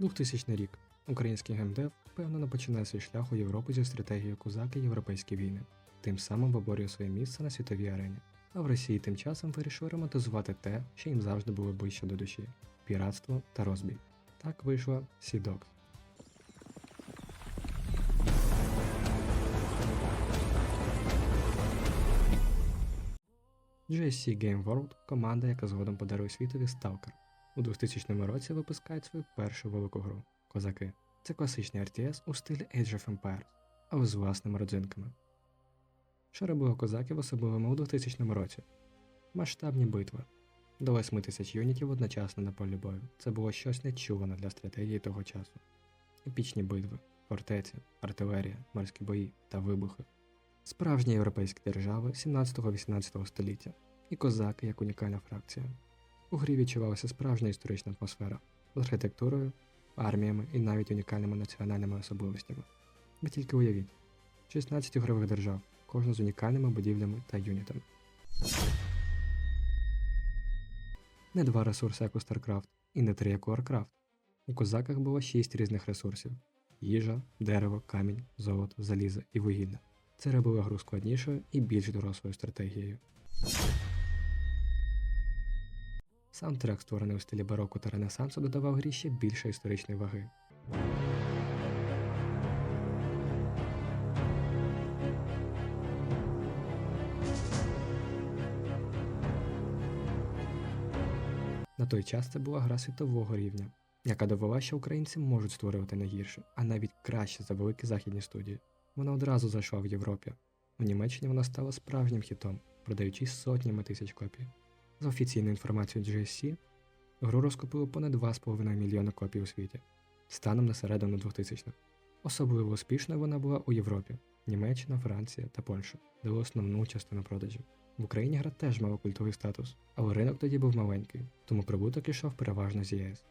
2000 рік. Український геймдев впевнено починає свій шлях у Європу зі стратегією Козаки Європейські війни, тим самим виборює своє місце на світовій арені. А в Росії тим часом вирішили романтизувати те, що їм завжди було ближче до душі піратство та розбій. Так вийшла Dogs. GSC Game World – команда, яка згодом подарує світові Stalker. У 2000 році випускають свою першу велику гру Козаки. Це класичний RTS у стилі Age of Empires, але з власними родзинками. Що робило козаків особливими у 2000 році? Масштабні битви. До 8 тисяч юнітів одночасно на полі бою. Це було щось нечуване для стратегії того часу. Епічні битви, фортеці, артилерія, морські бої та вибухи. Справжні європейські держави 17-18 століття і козаки як унікальна фракція. У грі відчувалася справжня історична атмосфера з архітектурою, арміями і навіть унікальними національними особливостями. Ви тільки уявіть: 16 ігрових держав, кожна з унікальними будівлями та юнітами. Не два ресурси, як у StarCraft, і не три, як у Warcraft. У козаках було 6 різних ресурсів: їжа, дерево, камінь, золото, залізо і вугілля. Це робило гру складнішою і більш дорослою стратегією. Саундтрек, створений у стилі бароко та ренесансу, додавав грі ще більше історичної ваги. На той час це була гра світового рівня, яка довела, що українці можуть створювати не гірше, а навіть краще за великі західні студії. Вона одразу зайшла в Європі. У Німеччині вона стала справжнім хітом, продаючись сотнями тисяч копій. За офіційною інформацією GSC, гру розкупили понад 2,5 мільйона копій у світі, станом на середину 2000-х. Особливо успішною вона була у Європі Німеччина, Франція та Польща дали основну частину продажів. В Україні гра теж мала культовий статус, але ринок тоді був маленький, тому прибуток ішов переважно з ЄС.